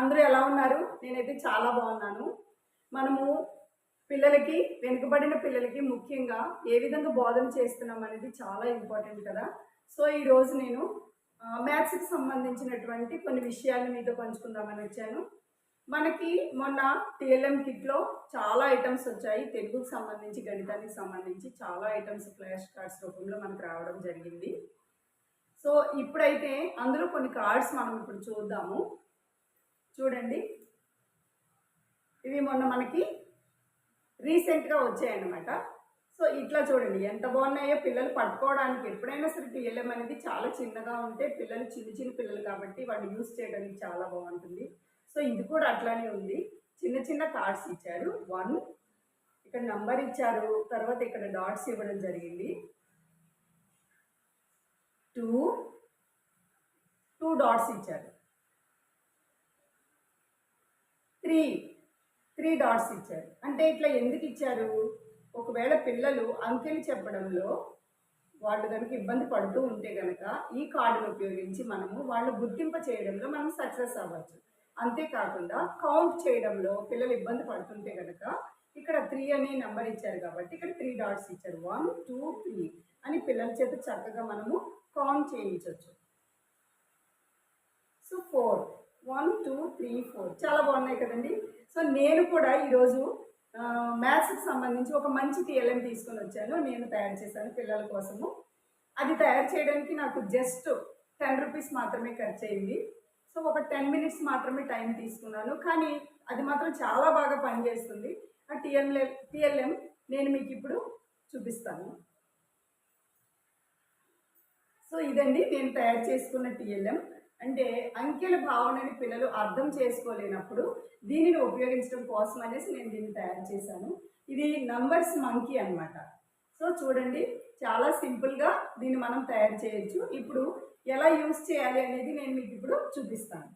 అందరూ ఎలా ఉన్నారు? నేనైతే చాలా బాగున్నాను. మనము పిల్లలకి వెనుకబడిన పిల్లలకి ముఖ్యంగా ఏ విధంగా బోధన చేస్తున్నాం అనేది చాలా ఇంపార్టెంట్ కదా. సో ఈరోజు నేను మ్యాథ్స్కి సంబంధించినటువంటి కొన్ని విషయాలను మీతో పంచుకుందామని వచ్చాను. మనకి మొన్న టీఎల్ఎం కిట్లో చాలా ఐటమ్స్ వచ్చాయి. తెలుగుకు సంబంధించి గణితానికి సంబంధించి చాలా ఐటమ్స్ ఫ్లాష్ కార్డ్స్ రూపంలో మనకు రావడం జరిగింది. సో ఇప్పుడైతే అందులో కొన్ని కార్డ్స్ మనం ఇప్పుడు చూద్దాము. చూడండి. ఇవి మొన్న మనకి రీసెంట్గా వచ్చాయన్నమాట. సో ఇట్లా చూడండి. ఎంత బాగున్నాయో పిల్లలు పట్టుకోవడానికి ఎప్పుడైనా సరే టీఎల్ఎం అనేది చాలా చిన్నగా ఉంటే పిల్లలు చిన్న చిన్న పిల్లలు కాబట్టి వాళ్ళు యూస్ చేయడానికి చాలా బాగుంటుంది. సో ఇది కూడా అట్లానే ఉంది. చిన్న చిన్న కార్డ్స్ ఇచ్చారు. వన్ ఇక్కడ నంబర్ ఇచ్చారు. తర్వాత ఇక్కడ డాట్స్ ఇవ్వడం జరిగింది. టూ టూ డాట్స్ ఇచ్చారు. త్రీ త్రీ డాట్స్ ఇచ్చారు. అంటే ఇట్లా ఎందుకు ఇచ్చారు? ఒకవేళ పిల్లలు అంకెలు చెప్పడంలో వాళ్ళు కనుక ఇబ్బంది పడుతూ ఉంటే కనుక ఈ కార్డును ఉపయోగించి మనము వాళ్ళు గుర్తింప చేయడంలో మనం సక్సెస్ అవ్వచ్చు. అంతేకాకుండా కౌంట్ చేయడంలో పిల్లలు ఇబ్బంది పడుతుంటే కనుక ఇక్కడ త్రీ అనే నెంబర్ ఇచ్చారు కాబట్టి ఇక్కడ త్రీ డాట్స్ ఇచ్చారు. వన్ టూ త్రీ అని పిల్లల చేత చక్కగా మనము count చేయించవచ్చు. So four three four. చాలా బాగున్నాయి కదండి. సో నేను కూడా ఈరోజు మ్యాథ్స్కి సంబంధించి ఒక మంచి టీఎల్ఎం తీసుకొని వచ్చాను. నేను తయారు చేశాను పిల్లల కోసము. అది తయారు చేయడానికి నాకు జస్ట్ టెన్ రూపీస్ మాత్రమే ఖర్చు అయింది. సో ఒక టెన్ మినిట్స్ మాత్రమే టైం తీసుకున్నాను. కానీ అది మాత్రం చాలా బాగా పనిచేస్తుంది. ఆ టీఎల్ఎం టీఎల్ఎం నేను మీకు ఇప్పుడు చూపిస్తాను. సో ఇదండి నేను తయారు చేసుకున్న టీఎల్ఎం. అంటే అంకెల భావనని పిల్లలు అర్థం చేసుకోలేనప్పుడు దీనిని ఉపయోగించడం కోసం అనేసి నేను దీన్ని తయారు చేశాను. ఇది నంబర్స్ మంకీ అన్నమాట. సో చూడండి చాలా సింపుల్గా దీన్ని మనం తయారు చేయొచ్చు. ఇప్పుడు ఎలా యూస్ చేయాలి అనేది నేను మీకు ఇప్పుడు చూపిస్తాను.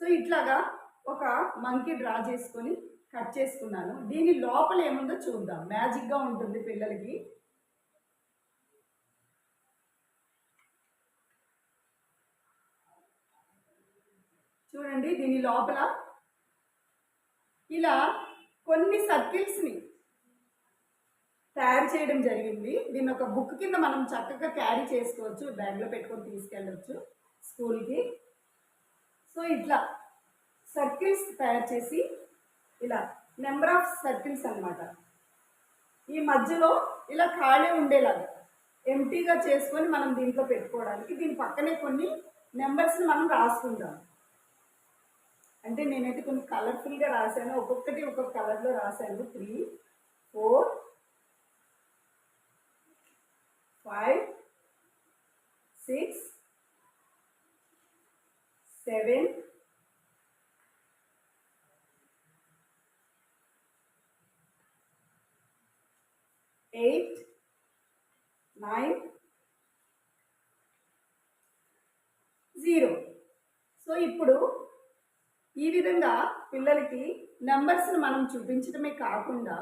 సో ఇట్లాగా ఒక మంకీ డ్రా చేసుకొని కట్ చేసుకున్నాను. దీని లోపల ఏముందో చూద్దాం. మ్యాజిక్గా ఉంటుంది పిల్లలకి. చూడండి దీని లోపల ఇలా కొన్ని సర్కిల్స్ని తయారు చేయడం జరిగింది. దీన్ని ఒక బుక్ కింద మనం చక్కగా క్యారీ చేసుకోవచ్చు. బ్యాగ్లో పెట్టుకొని తీసుకెళ్ళవచ్చు స్కూల్కి. సో ఇట్లా సర్కిల్స్ తయారు చేసి ఇలా నెంబర్ ఆఫ్ సర్కిల్స్ అన్నమాట. ఈ మధ్యలో ఇలా ఖాళీ ఉండేలాగా ఎంటీగా చేసుకొని మనం దీంట్లో పెట్టుకోవడానికి దీని పక్కనే కొన్ని నెంబర్స్ని మనం రాసుకుంటాం అంటే నేనైతే కొన్ని కలర్ఫుల్గా రాశాను. ఒక్కొక్కటి ఒక్కొక్క కలర్లో రాశాను. Three four five six seven eight nine zero so ఇప్పుడు ఈ విధంగా పిల్లలకి నెంబర్స్ని మనం చూపించడమే కాకుండా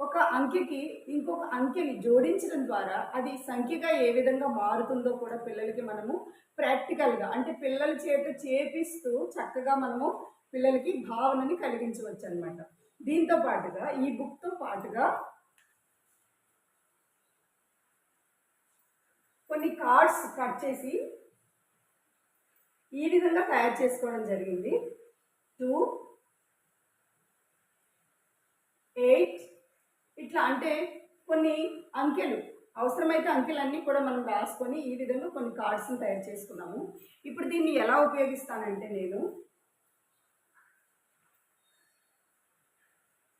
ఒక అంకెకి ఇంకొక అంకెని జోడించడం ద్వారా అది సంఖ్యగా ఏ విధంగా మారుతుందో కూడా పిల్లలకి మనము ప్రాక్టికల్గా అంటే పిల్లల చేత చేపిస్తూ చక్కగా మనము పిల్లలకి భావనని కలిగించవచ్చు అనమాట దీంతో పాటుగా ఈ బుక్తో పాటుగా కొన్ని కార్డ్స్ కట్ చేసి ఈ విధంగా తయారు చేసుకోవడం జరిగింది. టూ ఎయిట్ ఇట్లా అంటే కొన్ని అంకెలు అవసరమైతే అంకెలన్నీ కూడా మనం రాసుకొని ఈ విధంగా కొన్ని కార్డ్స్ని తయారు చేసుకున్నాము. ఇప్పుడు దీన్ని ఎలా ఉపయోగిస్తానంటే నేను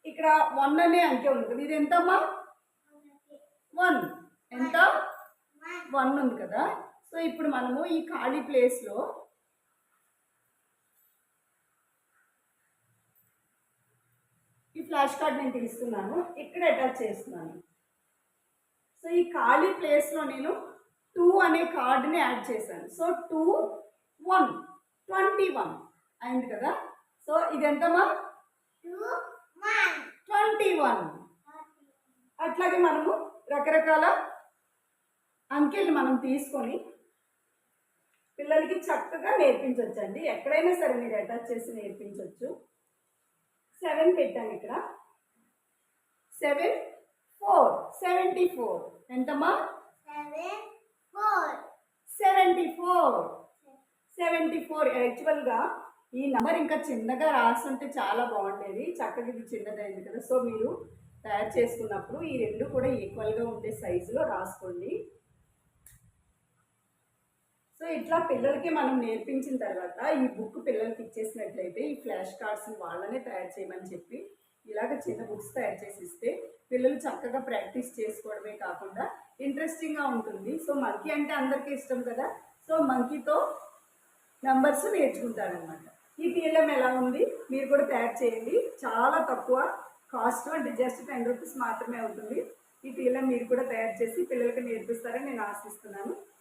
ఇక్కడ వన్ అనే అంకె ఉంది కదా ఇది ఎంతమ్మా? వన్. ఎంత? వన్ ఉంది కదా. సో ఇప్పుడు మనము ఈ ఖాళీ ప్లేస్లో ఈ ఫ్లాష్ కార్డ్ నేను తీసుకున్నాను ఇక్కడ అటాచ్ చేస్తున్నాను. సో ఈ ఖాళీ ప్లేస్లో నేను టూ అనే కార్డుని యాడ్ చేశాను. So two one twenty one అయింది కదా? సో ఇది ఎంతమా ట్వంటీ వన్ అట్లాగే మనము రకరకాల అంకెలు మనం తీసుకొని పిల్లలకి చక్కగా నేర్పించవచ్చండి ఎక్కడైనా సరే మీరు అటాచ్ చేసి నేర్పించవచ్చు సెవెన్ పెట్టాను ఇక్కడ. సెవెన్ ఫోర్ సెవెంటీ ఫోర్ ఎంతమ్మా? సెవెంటీ ఫోర్ సెవెంటీ ఫోర్ యాక్చువల్గా ఈ నెంబర్ ఇంకా చిన్నగా రాస్తుంటే చాలా బాగుండేది. చక్కగా ఇది చిన్నదైంది కదా. సో మీరు తయారు చేసుకున్నప్పుడు ఈ రెండు కూడా ఈక్వల్గా ఉండే సైజులో రాసుకోండి. ఇట్లా పిల్లలకి మనం నేర్పించిన తర్వాత ఈ బుక్ పిల్లలకి ఇచ్చేసినట్లయితే ఈ ఫ్లాష్ కార్డ్స్ని వాళ్ళనే తయారు చేయమని చెప్పి ఇలాగ చిన్న బుక్స్ తయారు చేసి ఇస్తే పిల్లలు చక్కగా ప్రాక్టీస్ చేసుకోవడమే కాకుండా ఇంట్రెస్టింగ్గా ఉంటుంది. సో మంకీ అంటే అందరికీ ఇష్టం కదా? సో మంకీతో నంబర్స్ నేర్చుకుంటారనమాట ఈ పిఎల్ఎం ఎలా ఉంది? మీరు కూడా తయారు చేయండి. చాలా తక్కువ కాస్ట్ అంటే జస్ట్ టెన్ రూపీస్ మాత్రమే అవుతుంది. ఈ పిఎల్ఎం మీరు కూడా తయారు చేసి పిల్లలకి నేర్పిస్తారని నేను ఆశిస్తున్నాను.